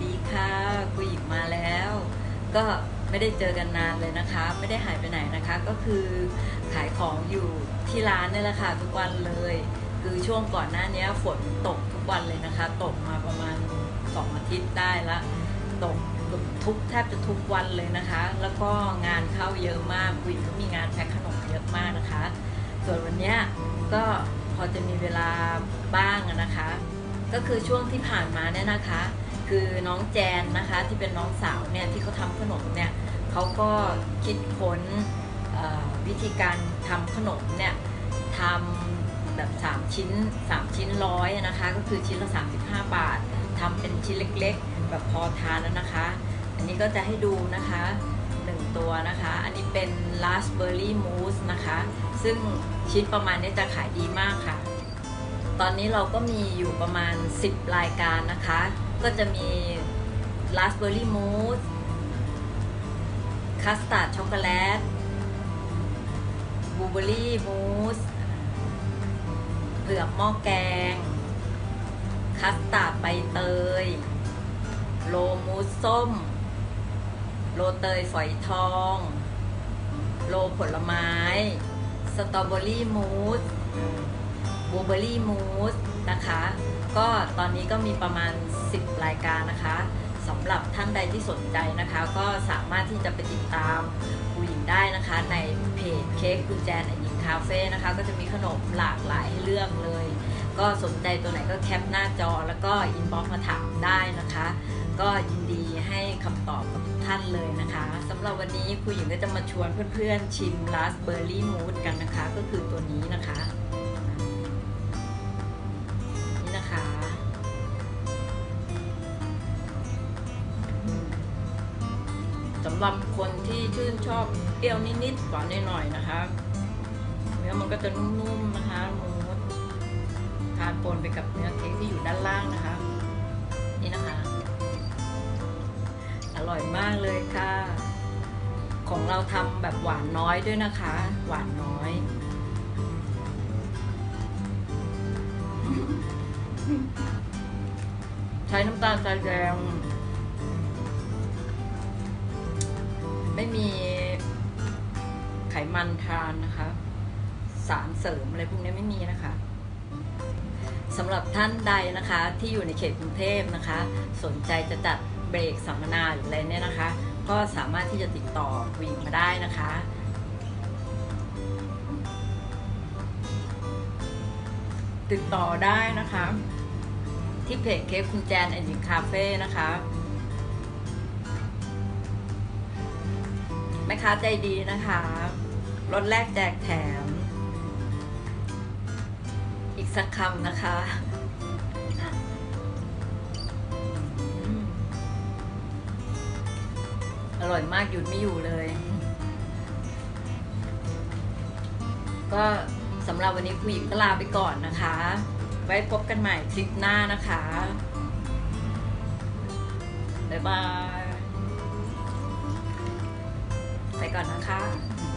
ดีค่ะคุยหญิงมาแล้ว ก็ไม่ได้เจอกันนานเลยนะคะ ไม่ได้หายไปไหนนะคะ ก็คือขายของอยู่ที่ร้านนี่แหละค่ะทุกวันเลย คือช่วงก่อนหน้านี้ฝนตกทุกวันเลยนะคะ ตกมาประมาณสองอาทิตย์ได้ละ ตกทุกแทบจะทุกวันเลยนะคะ แล้วก็งานเข้าเยอะมากคุยก็มีงานแพ็คขนมเยอะมากนะคะ ส่วนวันเนี้ยก็พอจะมีเวลาบ้างนะคะ ก็คือช่วงที่ผ่านมาเนี่ยนะคะ คือน้องแจนนะคะที่เป็นน้องสาวเนี่ยที่เขาทำขนมเนี่ยเขาก็คิดค้นวิธีการทำขนมเนี่ยทำแบบ 3 ชิ้น 3 ชิ้นร้อยนะคะก็คือชิ้นละ 35 บาททำเป็นชิ้นเล็กๆ แบบพอทานแล้วนะคะ อันนี้ก็จะให้ดูนะคะหนึ่งตัวนะคะ อันนี้เป็น raspberry mousse นะคะ ซึ่งชิ้นประมาณนี้จะขายดีมากค่ะ ตอนนี้เราก็มีอยู่ประมาณ 10 รายการนะคะ ก็จะมี raspberry mousse คัสตาร์ดช็อกโกแลตบลูเบอรี่มูสเผือกหม้อแกง คัสตาร์ดใบเตย โลมูสส้ม โลเตยฝอยทอง โลผลไม้ สตรอเบอรี่มูสบลูเบอรี่มูสนะคะ ก็ตอนนี้ก็มีประมาณ 10 รายการนะคะสำหรับท่านใดที่สนใจนะคะ ก็สามารถที่จะไปติดตามผู้หญิงได้นะคะ ในเพจเค้กคุณแจนหญิงคาเฟ่นะคะ ก็จะมีขนมหลากหลายให้เลือกเลย ก็สนใจตัวไหนก็แคปหน้าจอแล้วก็อินบ็อกซ์มาถามได้นะคะ ก็ยินดีให้คำตอบกับทุกท่านเลยนะคะสำหรับวันนี้ครูหญิงก็จะมาชวนเพื่อนๆชิมราสเบอร์รี่มูสกันนะคะ ก็คือตัวนี้นะคะ สำหรับคนที่ชื่นชอบเปรี้ยวนิดๆหวานหน่อยๆนะคะเนื้อมันก็จะนุ่มๆนะคะมูสทานปนไปกับเนื้อเค้กที่อยู่ด้านล่างนะคะ นี่นะคะ อร่อยมากเลยค่ะ ของเราทำแบบหวานน้อยด้วยนะคะ หวานน้อยใช้น้ำตาลทรายแดง ไม่มีไขมันทานนะคะ สารเสริมอะไรพวกนี้ไม่มีนะคะสำหรับท่านใดนะคะที่อยู่ในเขตกรุงเทพนะคะ สนใจจะจัดเบรกสัมมนาหรืออะไรเนี่ยนะคะ ก็สามารถที่จะติดต่อผู้หญิงมาได้นะคะติดต่อได้นะคะ ที่เพจเค้กคุณแจนแอนด์หญิงคาเฟ่นะคะ ม่ค้าใจดีนะคะรถแรกแจกแถม อีกสักคำนะคะอร่อยมากหยุดไม่อยู่เลย ก็สำหรับวันนี้ผู้หญิงก็ลาไปก่อนนะคะ ไว้พบกันใหม่คลิปหน้านะคะ บ๊ายบาย ก่อนนะคะ